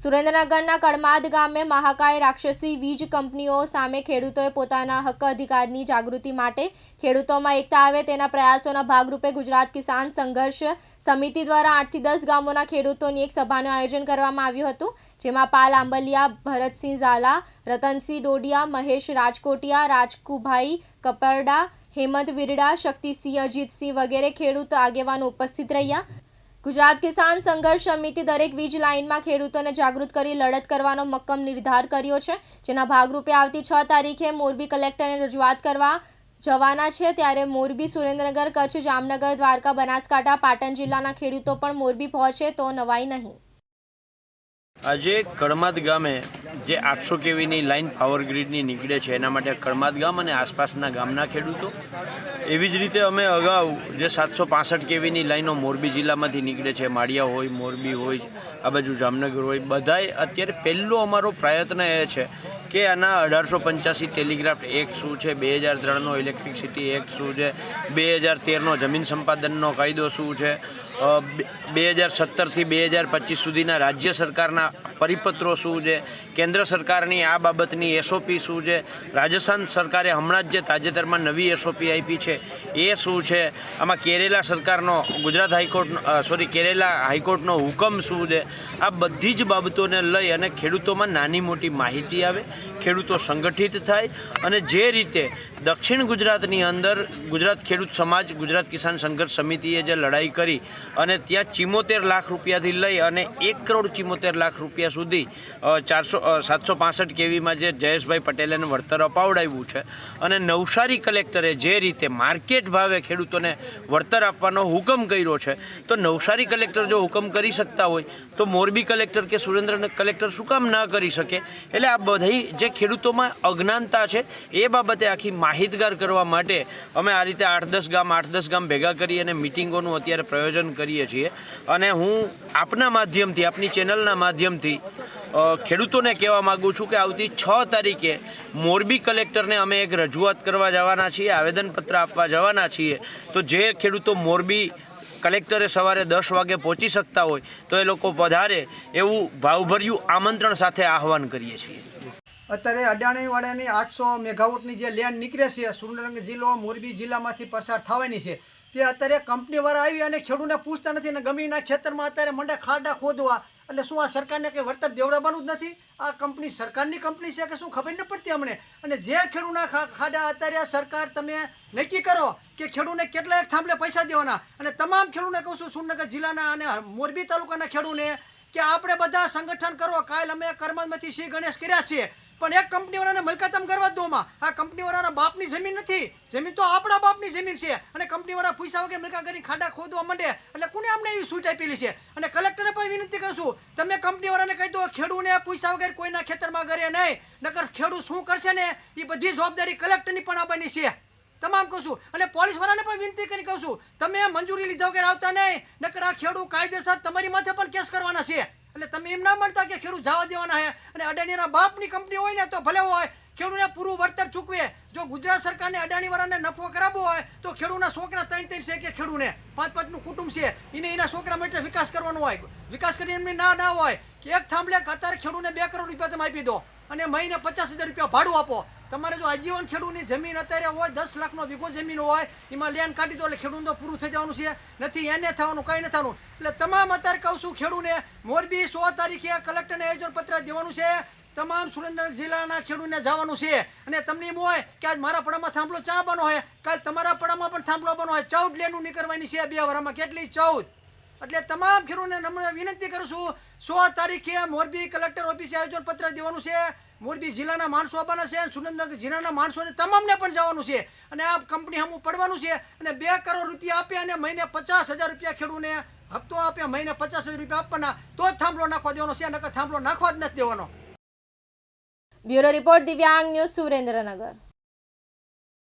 સુરેન્દ્રનગરના કડમાદ ગામે મહાકાય રાક્ષસી વીજ કંપનીઓ સામે ખેડૂતોએ પોતાના હક્ક અધિકારની જાગૃતિ માટે ખેડૂતોમાં એકતા આવે તેના પ્રયાસોના ભાગરૂપે ગુજરાત કિસાન સંઘર્ષ સમિતિ દ્વારા આઠથી દસ ગામોના ખેડૂતોની એક સભાનું આયોજન કરવામાં આવ્યું હતું, જેમાં પાલ આંબલિયા, ભરતસિંહ ઝાલા, રતનસિંહ ડોડિયા, મહેશ રાજકોટિયા, રાજકુભાઈ કપરડા, હેમંત વિરડા, શક્તિસિંહ, અજીતસિંહ વગેરે ખેડૂત આગેવાનો ઉપસ્થિત રહ્યા. ગુજરાત કિસાન સંઘર્ષ સમિતિ દરેક વીજ લાઇનમાં ખેડૂતોને જાગૃત કરી લડત કરવાનો મક્કમ નિર્ધાર કર્યો છે. જેના ભાગરૂપે આવતી છ તારીખે મોરબી કલેક્ટરને રજૂઆત કરવા જવાના છે. ત્યારે મોરબી, સુરેન્દ્રનગર, કચ્છ, જામનગર, દ્વારકા, બનાસકાંઠા, પાટણ જિલ્લાના ખેડૂતો પણ મોરબી પહોંચે તો નવાઈ નહીં. આજે કળમાદ ગામે જે આઠસો કેવીની લાઈન પાવર ગ્રીડની નીકળે છે, એના માટે કળમાદ ગામ અને આસપાસના ગામના ખેડૂતો, એવી જ રીતે અમે અગાઉ જે સાતસો પાસઠ કેવીની લાઇનો મોરબી જિલ્લામાંથી નીકળે છે, માળિયા હોય, મોરબી હોય, આ બાજુ જામનગર હોય બધાય અત્યારે પહેલો અમારો પ્રયત્ન એ છે કે આના અઢારસો પંચ્યાસી ટેલિગ્રાફ એક્ટ શું છે, બે હજાર ત્રણનો ઇલેક્ટ્રિસિટી એક્ટ શું છે, બે હજાર તેરનો જમીન સંપાદનનો કાયદો શું છે બે હજાર સત્તરથી બે હજાર પચીસ સુધીના રાજ્ય સરકારના પરિપત્રો શું છે? કેન્દ્ર સરકારની આ બાબતની એસઓપી શું છે? રાજસ્થાન સરકારે હમણાં જ જે તાજેતરમાં નવી એસઓપી આપી છે, એ શું છે? આમાં કેરેલા સરકારનો, Gujarat high court sorry Kerala હાઈકોર્ટનો હુકમ શું છે? આ બધી જ બાબતોને લઈ અને ખેડૂતોમાં નાની મોટી માહિતી આવે ખેડૂતો સંગઠિત થાય અને જે રીતે દક્ષિણ ગુજરાતની અંદર ગુજરાત ખેડૂત સમાજ, ગુજરાત કિસાન સંઘર્ષ સમિતિએ જે લડાઈ કરી અને ત્યાં ચિમોતેર લાખ રૂપિયાથી લઈ અને એક કરોડ ચિમોતેર લાખ રૂપિયા સુધી ચારસો સાતસો પાસઠ કેવીમાં જે જયેશભાઈ પટેલે વળતર અપાવડાવ્યું છે અને નવસારી કલેક્ટરે જે રીતે માર્કેટ ભાવે ખેડૂતોને વળતર આપવાનો હુકમ કર્યો છે, તો નવસારી કલેક્ટર જો હુકમ કરી શકતા હોય, તો મોરબી કલેક્ટર કે સુરેન્દ્ર કલેક્ટર શું કામ ન કરી શકે? એટલે આ બધી જે ખેડૂતોમાં અજ્ઞાનતા છે, એ બાબતે આખી માહિતગાર કરવા માટે અમે આ રીતે આઠ દસ ગામ, આઠ દસ ગામ ભેગા કરી અને મિટિંગોનું અત્યારે પ્રયોજન કરીએ છીએ. અને હું આપના માધ્યમથી, આપની ચેનલના માધ્યમથી ખેડૂતોને કહેવા માગું છું કે આવતી છ તારીખે મોરબી કલેક્ટરને અમે એક રજૂઆત કરવા જવાના છીએ, આવેદનપત્ર આપવા જવાના છીએ. તો જે ખેડૂતો મોરબી કલેક્ટરે સવારે દસ વાગે પહોંચી શકતા હોય, તો એ લોકો વધારે એવું ભાવભર્યું આમંત્રણ સાથે આહવાન કરીએ છીએ. અત્યારે અડાણીવાડાની આઠસો મેગાવોટની જે લેન્ડ નીકળે છે, સુરેન્દ્રનગર જિલ્લો, મોરબી જિલ્લામાંથી પસાર થવાની છે. તે અત્યારે કંપનીવાળા આવી અને ખેડૂતને પૂછતા નથી અને ગમીના ખેતરમાં અત્યારે મંડા ખાડા ખોદવા. એટલે શું આ સરકારને કંઈ વળતર દેવડાવવાનું જ નથી? આ કંપની સરકારની કંપની છે કે શું ખબર ન પડતી અમને? અને જે ખેડૂતના ખાડા અત્યારે સરકાર તમે નક્કી કરો કે ખેડૂતને કેટલા થાંભલે પૈસા દેવાના. અને તમામ ખેડૂતને કહું છું, સુરેન્દ્રનગર જિલ્લાના અને મોરબી તાલુકાના ખેડૂતને કે આપણે બધા સંગઠન કરો. કાલ અમે કર્મમાંથી શ્રી ગણેશ કર્યા છીએ. પણ એક કંપનીવાળાને મલકાતમ કરવા દો માં આ કંપનીવાળાના બાપની જમીન નથી. જમીન તો આપણા બાપની જમીન છે. અને કંપનીવાળા પૈસા વગર મલકા કરી ખાડા ખોદવા માંડે. એટલે કોને અમને એવી છૂટ આપેલી છે? અને કલેક્ટરને પણ વિનંતી કરશું તમે કંપનીવાળાને કહી દો, ખેડૂને પૈસા વગર કોઈના ખેતરમાં કરે નહીં. નકર ખેડૂત શું કરશે ને? એ બધી જવાબદારી કલેક્ટરની પણ આવવાની છે. તમામ કહું છું. અને પોલીસવાળાને પણ વિનંતી કરી કહું તમે મંજૂરી લીધા વગર આવતા નહીં. નકર આ ખેડૂત કાયદેસર તમારી માથે પણ કેસ કરવાના છે. એટલે તમે એમ ના માનતા કે ખેડૂત જવા દેવાના છે અને અડાણીના બાપની કંપની હોય ને તો ભલે હોય, ખેડૂતને પૂરું વળતર ચૂકવે. જો ગુજરાત સરકારને અડાણીવાળાને નફો કરાવવો હોય, તો ખેડૂતના છોકરા ત્રણ ત્રણ છે કે ખેડૂને? પાંચ પાંચનું કુટુંબ છે. એને એના છોકરા માટે વિકાસ કરવાનો હોય. વિકાસ કરીને એમની ના ના હોય. કે એક થાંભલે અત્યારે ખેડૂતને બે કરોડ રૂપિયા તમે આપી દો અને મહિને પચાસ હજાર રૂપિયા ભાડું આપો. તમારે જો આજીવન ખેડૂતની જમીન અત્યારે હોય, દસ લાખનો વીઘો જમીન હોય, એમાં લેન કાઢી દો એટલે ખેડૂત તો પૂરું થઈ જવાનું છે. નથી એને થવાનું, કંઈ નથી થવાનું. એટલે તમામ અત્યારે કહું છું ખેડૂને મોરબી સો તારીખે કલેક્ટરને આયોજન પત્ર દેવાનું છે. તમામ સુરેન્દ્રનગર જિલ્લાના ખેડૂતને જવાનું છે. અને તમને એમ હોય કે આજ મારા પડામાં થાંભલો ચા બનો હોય કાલ તમારા પડામાં પણ થાંભલો બનો હોય ચૌદ લેનું નીકળવાની છે બે વરામાં. કેટલી? ચૌદ. એટલે તમામ ખેડૂતને નમ્ર વિનંતી કરું છું. સો તારીખે મોરબી કલેક્ટર ઓફિસે આયોજન પત્ર દેવાનું છે. મોરબી જિલ્લાના માણસો આવવાના છે અને સુરેન્દ્રનગર જિલ્લાના માણસોને તમામને પણ જવાનું છે. અને આ કંપની હમું પડવાનું છે અને બે કરોડ રૂપિયા આપે અને મહિને પચાસ હજાર રૂપિયા ખેડૂને હપ્તો આપે, મહિને પચાસ હજાર રૂપિયા આપવાના, તો જ થાંભલો નાખવા દેવાનો છે. નકર થાંભલો નાખવા જ નથી દેવાનો. Bureau report Divyang news Surendranagar.